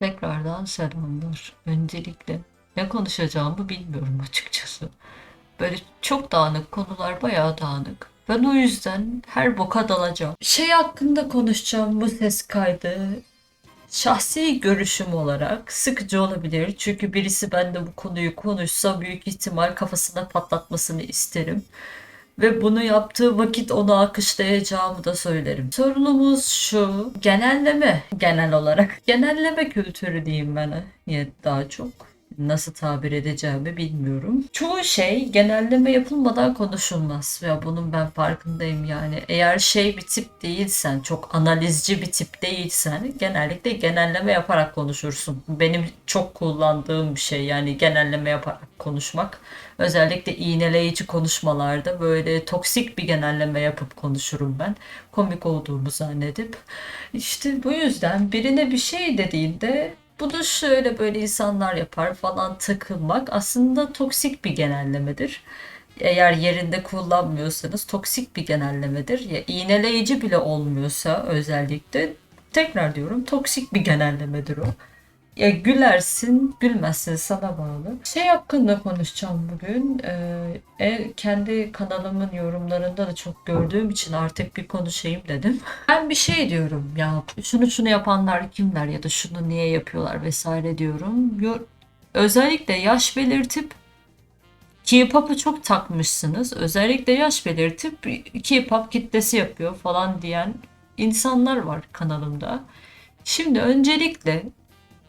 Tekrardan selamlar. Öncelikle ne konuşacağımı bilmiyorum açıkçası. Böyle çok dağınık konular bayağı dağınık. Ben o yüzden her boka dalacağım. Şey hakkında konuşacağım bu ses kaydı. Şahsi görüşüm olarak sıkıcı olabilir. Çünkü birisi bende bu konuyu konuşsa büyük ihtimal kafasına patlatmasını isterim. Ve bunu yaptığı vakit onu alkışlayacağımı da söylerim. Sorunumuz şu. Genelleme. Genel olarak. Genelleme kültürü diyeyim ben. Ya daha çok. Nasıl tabir edeceğimi bilmiyorum. Çoğu şey genelleme yapılmadan konuşulmaz. Ya bunun ben farkındayım yani. Eğer şey bir tip değilsen, çok analizci bir tip değilsen genellikle genelleme yaparak konuşursun. Benim çok kullandığım bir şey yani genelleme yaparak konuşmak. Özellikle iğneleyici konuşmalarda böyle toksik bir genelleme yapıp konuşurum ben. Komik olduğumu zannedip. İşte bu yüzden birine bir şey dediğinde bunu şöyle böyle insanlar yapar falan takılmak aslında toksik bir genellemedir. Eğer yerinde kullanmıyorsanız toksik bir genellemedir. Ya iğneleyici bile olmuyorsa özellikle tekrar diyorum toksik bir genellemedir o. Ya gülersin, gülmezsin sana bağlı. Şey hakkında konuşacağım bugün. Ee, e, kendi kanalımın yorumlarında da çok gördüğüm için artık bir konuşayım dedim. Ben bir şey diyorum ya şunu şunu yapanlar kimler ya da şunu niye yapıyorlar vesaire diyorum. Yo- Özellikle yaş belirtip K-pop'u çok takmışsınız. Özellikle yaş belirtip K-pop kitlesi yapıyor falan diyen insanlar var kanalımda. Şimdi öncelikle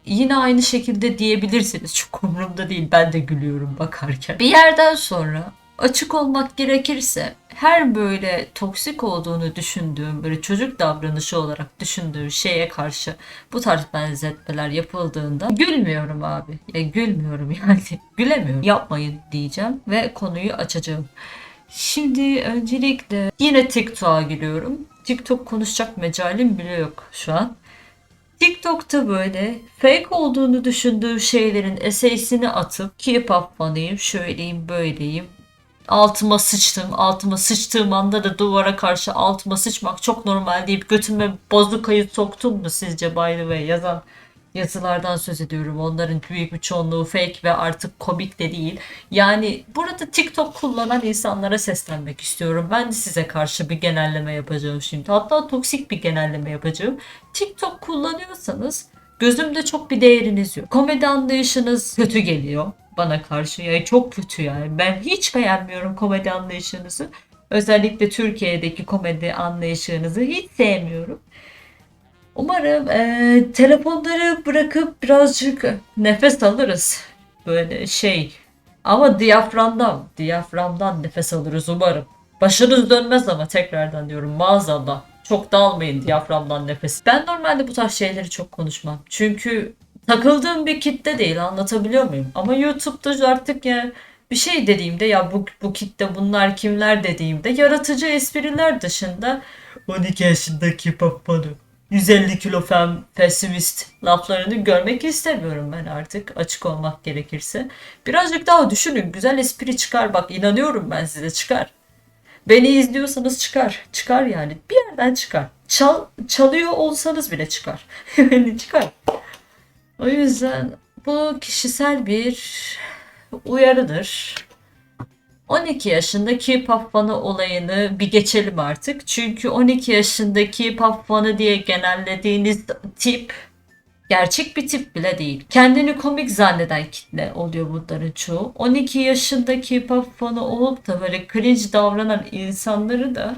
yine aynı şekilde diyebilirsiniz. Çok umurumda değil. Ben de gülüyorum bakarken. Bir yerden sonra açık olmak gerekirse her böyle toksik olduğunu düşündüğüm, böyle çocuk davranışı olarak düşündüğüm şeye karşı bu tarz benzetmeler yapıldığında gülmüyorum abi. Ya gülmüyorum yani. Gülemiyorum. Yapmayın diyeceğim ve konuyu açacağım. Şimdi öncelikle yine TikTok'a giriyorum. TikTok konuşacak mecalim bile yok şu an. TikTok'ta böyle fake olduğunu düşündüğü şeylerin eseysini atıp K-pop fanıyım, şöyleyim, böyleyim. Altıma sıçtım, altıma sıçtığım anda da duvara karşı altıma sıçmak çok normal deyip götüme bozukayı soktum mu sizce by the way yazan yazılardan söz ediyorum. Onların büyük bir çoğunluğu fake ve artık komik de değil. Yani burada TikTok kullanan insanlara seslenmek istiyorum. Ben de size karşı bir genelleme yapacağım şimdi. Hatta toksik bir genelleme yapacağım. TikTok kullanıyorsanız gözümde çok bir değeriniz yok. Komedi anlayışınız kötü geliyor bana karşı. Yani çok kötü yani. Ben hiç beğenmiyorum komedi anlayışınızı. Özellikle Türkiye'deki komedi anlayışınızı hiç sevmiyorum. Umarım eee, telefonları bırakıp birazcık nefes alırız. Böyle şey. Ama diyaframdan, diyaframdan nefes alırız umarım. Başınız dönmez ama tekrardan diyorum maazallah. Çok dalmayın diyaframdan nefes. Ben normalde bu tarz şeyleri çok konuşmam. Çünkü takıldığım bir kitle değil anlatabiliyor muyum? Ama YouTube'da artık ya bir şey dediğimde ya bu, bu kitle bunlar kimler dediğimde yaratıcı espriler dışında 12 yaşındaki papanı 150 kilo fem pesimist laflarını görmek istemiyorum ben artık açık olmak gerekirse. Birazcık daha düşünün güzel espri çıkar bak inanıyorum ben size çıkar. Beni izliyorsanız çıkar. Çıkar yani. Bir yerden çıkar. Çal, çalıyor olsanız bile çıkar. Yani çıkar. O yüzden bu kişisel bir uyarıdır. 12 yaşındaki pop fanı olayını bir geçelim artık. Çünkü 12 yaşındaki pop fanı diye genellediğiniz tip gerçek bir tip bile değil. Kendini komik zanneden kitle oluyor bunların çoğu. 12 yaşındaki pop olup da böyle cringe davranan insanları da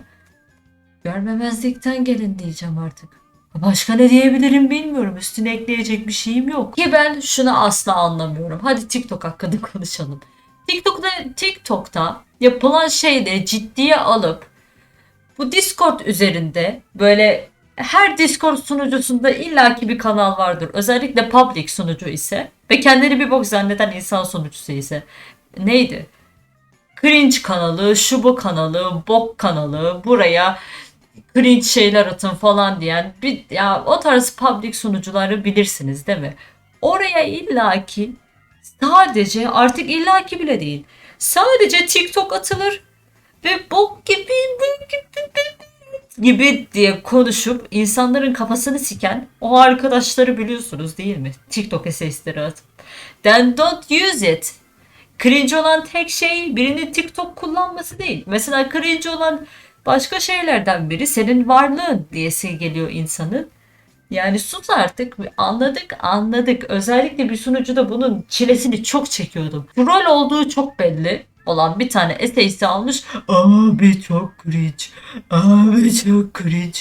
görmemezlikten gelin diyeceğim artık. Başka ne diyebilirim bilmiyorum. Üstüne ekleyecek bir şeyim yok. Ki ben şunu asla anlamıyorum. Hadi TikTok hakkında konuşalım. TikTok'ta, TikTok'ta yapılan şeyleri ciddiye alıp bu Discord üzerinde böyle her Discord sunucusunda illaki bir kanal vardır. Özellikle public sunucu ise ve kendini bir bok zanneden insan sunucusu ise neydi? Cringe kanalı, şu bu kanalı, bok kanalı, buraya cringe şeyler atın falan diyen bir ya o tarz public sunucuları bilirsiniz değil mi? Oraya illaki sadece artık illaki bile değil. Sadece TikTok atılır ve bok gibi gibi diye konuşup insanların kafasını siken o arkadaşları biliyorsunuz değil mi? TikTok eseistleri atıp. Then don't use it. Cringe olan tek şey birinin TikTok kullanması değil. Mesela cringe olan başka şeylerden biri senin varlığın diyesi geliyor insanın. Yani sus artık. Anladık anladık. Özellikle bir sunucuda bunun çilesini çok çekiyordum. Troll olduğu çok belli olan bir tane eseysi almış. Abi çok cringe. Abi çok cringe.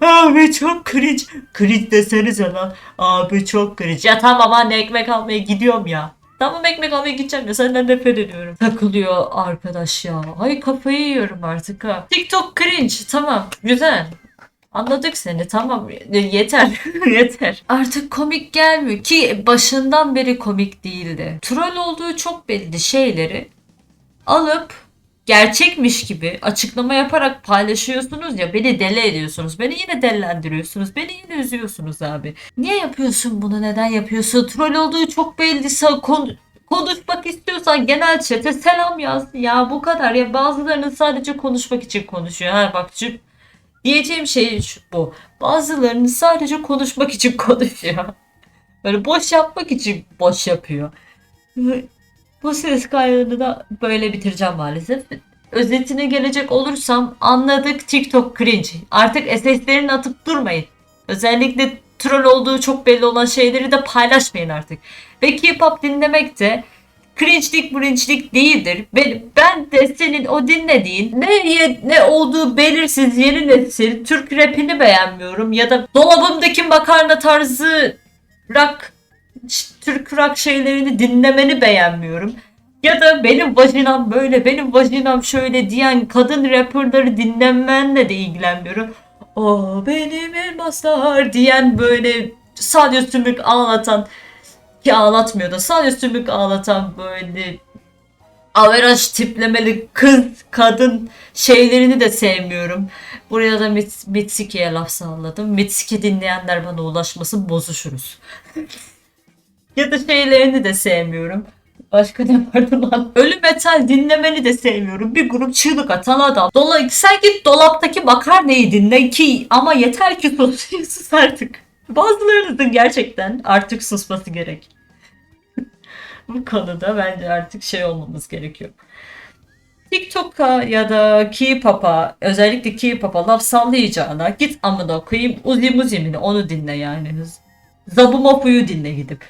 Abi çok cringe. Cringe desenize lan. Abi çok cringe. Ya tamam anne ekmek almaya gidiyorum ya. Tamam ekmek almaya gideceğim ya senden nefret ediyorum. Takılıyor arkadaş ya. Ay kafayı yiyorum artık ha. TikTok cringe tamam güzel. Anladık seni tamam yeter yeter. Artık komik gelmiyor ki başından beri komik değildi. Troll olduğu çok belli şeyleri alıp gerçekmiş gibi açıklama yaparak paylaşıyorsunuz ya beni deli ediyorsunuz. Beni yine delilendiriyorsunuz. Beni yine üzüyorsunuz abi. Niye yapıyorsun bunu? Neden yapıyorsun? Troll olduğu çok belli. Kon- konuşmak istiyorsan genel chat'e selam yaz. Ya bu kadar ya bazılarının sadece konuşmak için konuşuyor. Ha bak diyeceğim şey şu, bu. Bazılarının sadece konuşmak için konuşuyor. Böyle boş yapmak için boş yapıyor. Bu ses kaydını da böyle bitireceğim maalesef. Özetine gelecek olursam anladık TikTok cringe. Artık SS'lerini atıp durmayın. Özellikle troll olduğu çok belli olan şeyleri de paylaşmayın artık. Ve K-pop dinlemek de cringe'lik cringe'lik değildir. Ben, ben de senin o dinlediğin ne, ye- ne olduğu belirsiz yeni nesil Türk rapini beğenmiyorum. Ya da dolabımdaki makarna tarzı rock Türk rock şeylerini dinlemeni beğenmiyorum. Ya da benim vajinam böyle, benim vajinam şöyle diyen kadın rapperları dinlemenle de ilgilenmiyorum. O benim elmaslar diyen böyle salya sümük ağlatan ki ağlatmıyor da salya sümük ağlatan böyle averaj tiplemeli kız, kadın şeylerini de sevmiyorum. Buraya da Mit Mitsuki'ye laf salladım. Mitsuki dinleyenler bana ulaşmasın bozuşuruz. ya da şeylerini de sevmiyorum. Başka ne vardı lan? Ölü metal dinlemeni de sevmiyorum. Bir grup çığlık atan adam. Dola sen git dolaptaki makarnayı dinle ki ama yeter ki sus artık. Bazılarınızın gerçekten artık susması gerek. Bu konuda bence artık şey olmamız gerekiyor. TikTok'a ya da K-pop'a özellikle K-pop'a laf sallayacağına git amına koyayım Uzi Muzi'mini onu dinle yani. Zabumapu'yu dinle gidip.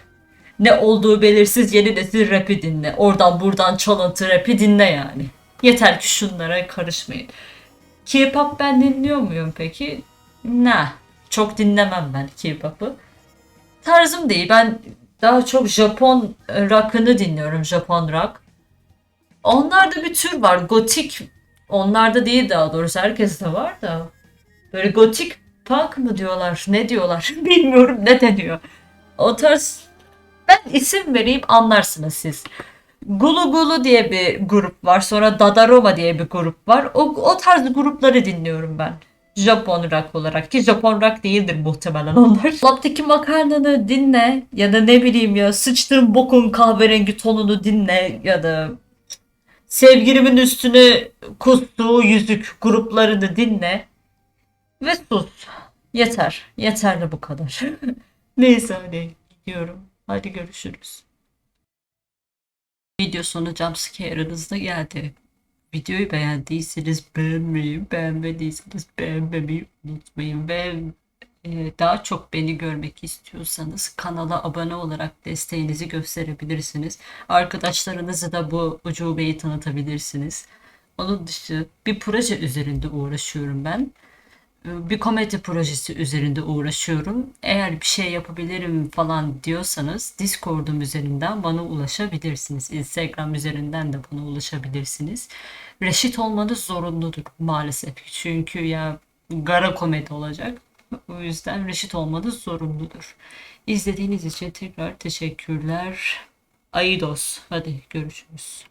Ne olduğu belirsiz yeni nesil rap'i dinle. Oradan buradan çalıntı rap'i dinle yani. Yeter ki şunlara karışmayın. K-pop ben dinliyor muyum peki? Ne? Çok dinlemem ben K-pop'u. Tarzım değil. Ben daha çok Japon rock'ını dinliyorum. Japon rock. Onlarda bir tür var. Gotik. Onlarda değil daha doğrusu. Herkeste var da. Böyle gotik punk mı diyorlar? Ne diyorlar? Bilmiyorum ne deniyor. O tarz ben isim vereyim anlarsınız siz. Gulu Gulu diye bir grup var. Sonra Dadaroma diye bir grup var. O, o tarz grupları dinliyorum ben. Japon rock olarak ki Japon rock değildir muhtemelen onlar. Laptaki makarnanı dinle ya da ne bileyim ya sıçtığın bokun kahverengi tonunu dinle ya da sevgilimin üstüne kustuğu yüzük gruplarını dinle ve sus. Yeter. Yeterli bu kadar. Neyse hadi gidiyorum. Hadi görüşürüz. Video sonu jumpscare'ınız da geldi. Videoyu beğendiyseniz beğenmeyi, beğenmediyseniz beğenmemeyi unutmayın ve e, daha çok beni görmek istiyorsanız kanala abone olarak desteğinizi gösterebilirsiniz. Arkadaşlarınızı da bu ucubeyi tanıtabilirsiniz. Onun dışı bir proje üzerinde uğraşıyorum ben bir komedi projesi üzerinde uğraşıyorum. Eğer bir şey yapabilirim falan diyorsanız Discord'um üzerinden bana ulaşabilirsiniz. Instagram üzerinden de bana ulaşabilirsiniz. Reşit olmanız zorunludur maalesef. Çünkü ya gara komedi olacak. O yüzden reşit olmanız zorunludur. İzlediğiniz için tekrar teşekkürler. Aidos. Hadi görüşürüz.